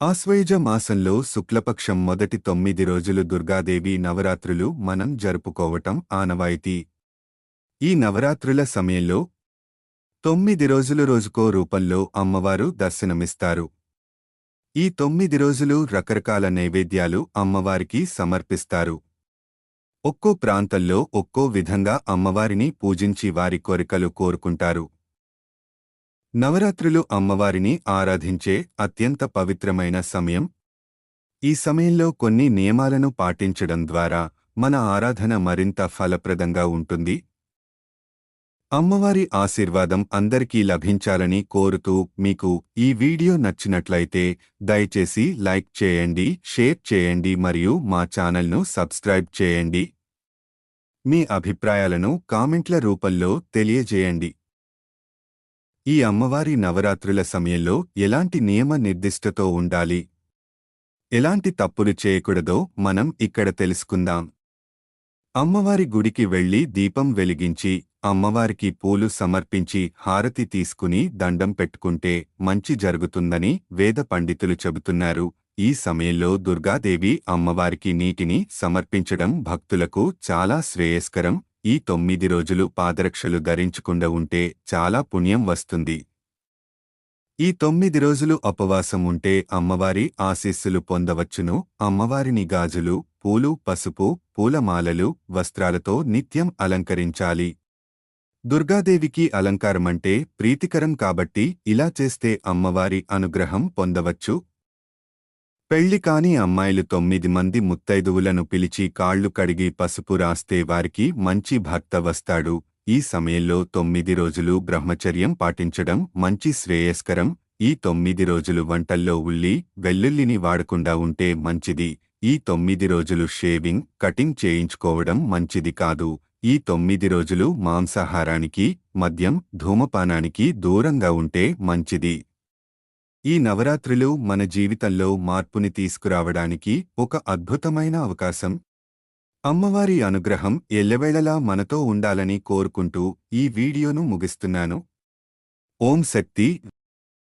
ఆశ్వయుజ మాసంలో శుక్లపక్షం మొదటి తొమ్మిది రోజులు దుర్గాదేవి నవరాత్రులు మనం జరుపుకోవటం ఆనవాయితీ. ఈ నవరాత్రుల సమయంలో తొమ్మిది రోజులు రోజుకో రూపంలో అమ్మవారు దర్శనమిస్తారు. ఈ తొమ్మిది రోజులు రకరకాల నైవేద్యాలు అమ్మవారికి సమర్పిస్తారు. ఒక్కో ప్రాంతంలో ఒక్కో విధంగా అమ్మవారిని పూజించి వారి కోరికలు కోరుకుంటారు. నవరాత్రులు అమ్మవారిని ఆరాధించే అత్యంత పవిత్రమైన సమయం. ఈ సమయంలో కొన్ని నియమాలను పాటించడం ద్వారా మన ఆరాధన మరింత ఫలప్రదంగా ఉంటుంది. అమ్మవారి ఆశీర్వాదం అందరికీ లభించాలని కోరుతూ మీకు ఈ వీడియో నచ్చినట్లయితే దయచేసి లైక్ చేయండి షేర్ చేయండి మరియు మా ఛానల్ను సబ్స్క్రైబ్ చేయండి. మీ అభిప్రాయాలను కామెంట్ల రూపంలో తెలియజేయండి. ఈ అమ్మవారి నవరాత్రుల సమయంలో ఎలాంటి నియమ నిర్దిష్టతో ఉండాలి? ఎలాంటి తప్పులు చేయకూడదో మనం ఇక్కడ తెలుసుకుందాం. అమ్మవారి గుడికి వెళ్ళి దీపం వెలిగించి అమ్మవారికి పూలు సమర్పించి హారతి తీసుకుని దండం పెట్టుకుంటే మంచి జరుగుతుందని వేద పండితులు చెబుతున్నారు. ఈ సమయంలో దుర్గాదేవి అమ్మవారికి నీటిని సమర్పించడం భక్తులకు చాలా శ్రేయస్కరం ఈ తొమ్మిది రోజులు పాదరక్షలు ధరించకుండా ఉంటే చాలా పుణ్యం వస్తుంది. ఈ తొమ్మిది రోజులు ఉపవాసం ఉంటే అమ్మవారి ఆశీస్సులు పొందవచ్చును. అమ్మవారిని గాజులు పూలు పసుపు పూలమాలలు వస్త్రాలతో నిత్యం అలంకరించాలి. దుర్గాదేవికి అలంకారమంటే ప్రీతికరం కాబట్టి ఇలా చేస్తే అమ్మవారి అనుగ్రహం పొందవచ్చు. పెళ్ళి కాని అమ్మాయిలు తొమ్మిది మంది ముత్తైదువులను పిలిచి కాళ్ళు కడిగి పసుపు రాస్తే వారికి మంచి భర్త వస్తాడు. ఈ సమయంలో తొమ్మిది రోజులు బ్రహ్మచర్యం పాటించడం మంచి శ్రేయస్కరం. ఈ తొమ్మిది రోజులు వంటల్లో ఉల్లి వెల్లుల్లిని వాడకుండా ఉంటే మంచిది. ఈ తొమ్మిది రోజులు షేవింగ్ కటింగ్ చేయించుకోవడం మంచిది కాదు. ఈ తొమ్మిది రోజులు మాంసాహారానికి మద్యం ధూమపానానికి దూరంగా ఉంటే మంచిది. ఈ నవరాత్రులు మన జీవితంలో మార్పుని తీసుకురావడానికి ఒక అద్భుతమైన అవకాశం. అమ్మవారి అనుగ్రహం ఎల్లవేళలా మనతో ఉండాలని కోరుకుంటూ ఈ వీడియోను ముగిస్తున్నాను. ఓం శక్తి.